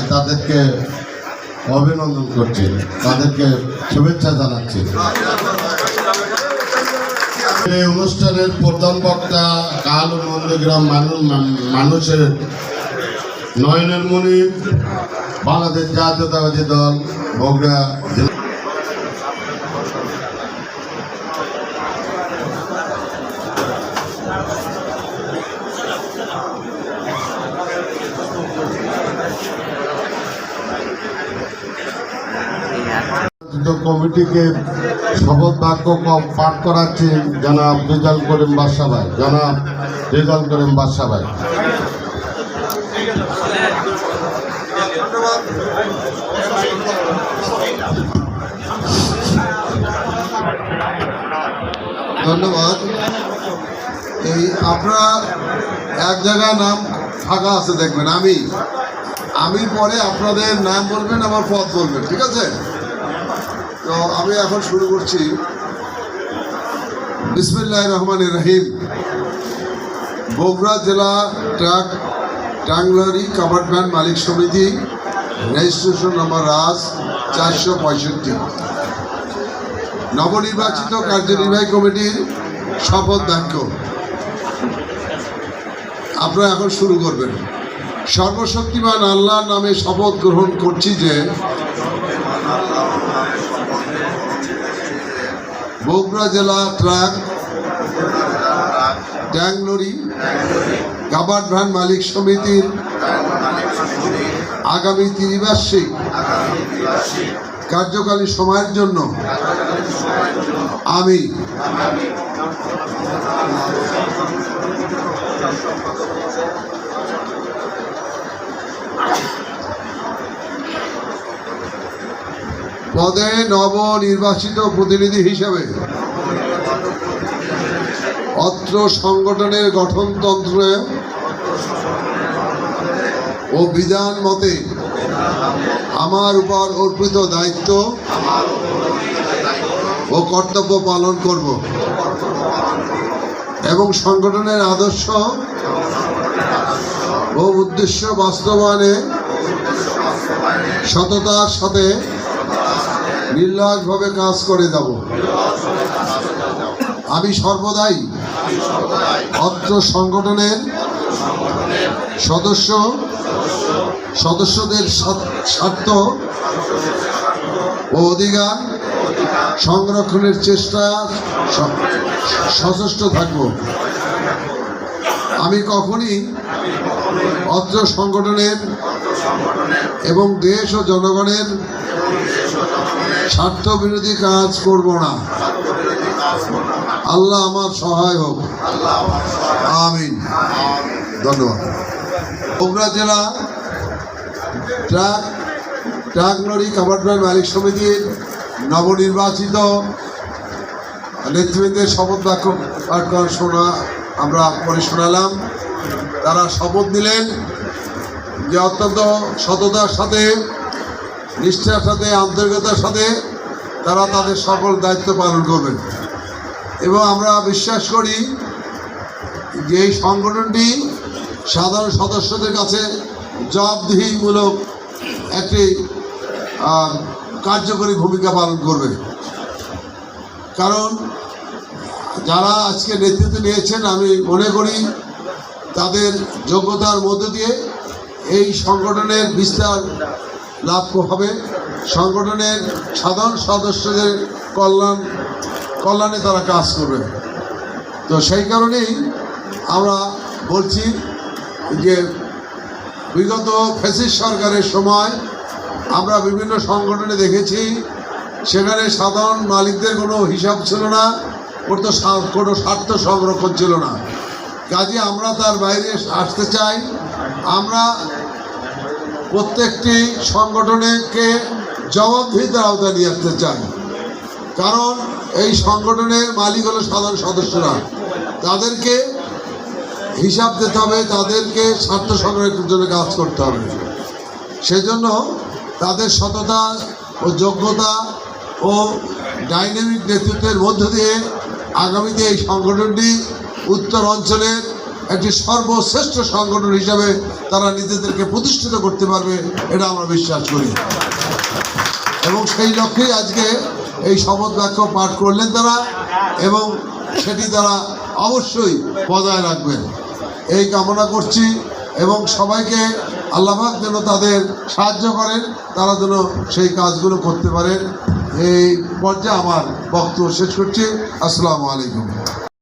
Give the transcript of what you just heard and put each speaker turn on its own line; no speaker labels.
আমি তাদেরকে অভিনন্দন করছি, তাদেরকে শুভেচ্ছা জানাচ্ছি। এই অনুষ্ঠানের প্রধান বক্তা কাল নন্দগ্রাম মানুষ মানুষের নয়নের মণি, বাংলাদেশ জাতীয়তাবাদী দল, বগুড়া জেলা কমিটিকে শপথ বাক্য পাঠ করাচ্ছে জনাব রেজাল করিম বাদশা ভাই জনাব রেজাল করিম বাদশা ভাই
ধন্যবাদ। এই আপনারা এক জায়গায় নাম ফাঁকা আছে দেখবেন, আমি আমি পরে আপনাদের নাম বলবেন, আমার পথ বলবেন, ঠিক আছে? তো আমি এখন শুরু করছি। বিসমিল্লাহ রহমান রহিম। বগুড়া জেলা ট্রাক টাংলারি কাভার্ড মালিক সমিতি রেজিস্ট্রেশন নম্বর রাজ চারশো পঁয়ষট্টি। নবনির্বাচিত কার্যনির্বাহী কমিটির শপথ বাক্য আপনারা এখন শুরু করবেন। সর্বশক্তিমান আল্লাহর নামে শপথ গ্রহণ করছি যে বগুড়া জেলা truck tank lorry covered van মালিক সমিতির আগামী ত্রিবার্ষিক কার্যকালী সময়ের জন্য আমি পদে নবনির্বাচিত প্রতিনিধি হিসেবে অত্র সংগঠনের গঠনতন্ত্র ও বিধান মতে আমার উপর অর্পিত দায়িত্ব ও কর্তব্য পালন করব এবং সংগঠনের আদর্শ ও উদ্দেশ্য বাস্তবায়নে সততার সাথে নির্লসভাবে কাজ করে যাব। আমি সর্বদাই অত্র সংগঠনের সদস্য, সদস্যদের স্বার্থ- ও অধিকার সংরক্ষণের চেষ্টা সচেষ্ট থাকব। আমি কখনই অত্র সংগঠনের এবং দেশ ও জনগণের স্বার্থ বিরোধী কাজ করব না। আল্লাহ আমার সহায় হোক। আমিন। ধন্যবাদ। বগুড়া জেলা ট্রাক ট্রাক লরি কাবাড্রার মালিক সমিতির নবনির্বাচিত নেতৃবৃন্দের শপথ বাক্য পাঠ শোনা আমরা পরে শোনালাম। তারা শপথ নিলেন যে অত্যন্ত সততার সাথে নিষ্ঠার সাথে, আন্তরিকতার সাথে তারা তাদের সকল দায়িত্ব পালন করবেন। এবং আমরা বিশ্বাস করি যে এই সংগঠনটি সাধারণ সদস্যদের কাছে জবাবদিহিমূলক একটি কার্যকরী ভূমিকা পালন করবে। কারণ যারা আজকে নেতৃত্ব নিয়েছেন, আমি মনে করি তাদের যোগ্যতার মধ্য দিয়ে এই সংগঠনের বিস্তার লাভ হবে। সংগঠনের সাধারণ সদস্যদের কল্যাণ, কল্যাণে তারা কাজ করবে। তো সেই কারণেই আমরা বলছি যে বিগত ফেসিস সরকারের সময় আমরা বিভিন্ন সংগঠনে দেখেছি, সেখানে সাধারণ মালিকদের কোনো হিসাব ছিল না তো কোনো স্বার্থ সংরক্ষণ ছিল না। কাজে আমরা তার বাইরে আসতে চাই। আমরা প্রত্যেকটি সংগঠনকে জবাবদিহিতার আওতায় নিয়ে আসতে চাই। কারণ এই সংগঠনের মালিক হলো সাধারণ সদস্যরা। তাদেরকে হিসাব দিতে হবে, তাদেরকে স্বার্থ সংরক্ষণের জন্য কাজ করতে হবে। সেজন্য তাদের সততা ও যোগ্যতা ও ডাইনামিক নেতৃত্বের মধ্য দিয়ে আগামীতে এই সংগঠনটি উত্তর অঞ্চলের একটি সর্বশ্রেষ্ঠ সংগঠন হিসাবে তারা নিজেদেরকে প্রতিষ্ঠিত করতে পারবে, এটা আমরা বিশ্বাস করি। এবং সেই লক্ষ্যেই আজকে এই শপথ বাক্য পাঠ করলেন তারা এবং সেটি তারা অবশ্যই বজায় রাখবেন। এই কামনা করছি এবং সবাইকে আল্লাহাক যেন তাদের সাহায্য করেন, তারা যেন সেই কাজগুলো করতে পারেন। এই পর্যায়ে আমার বক্তব্য শেষ করছি। আসসালামু আলাইকুম।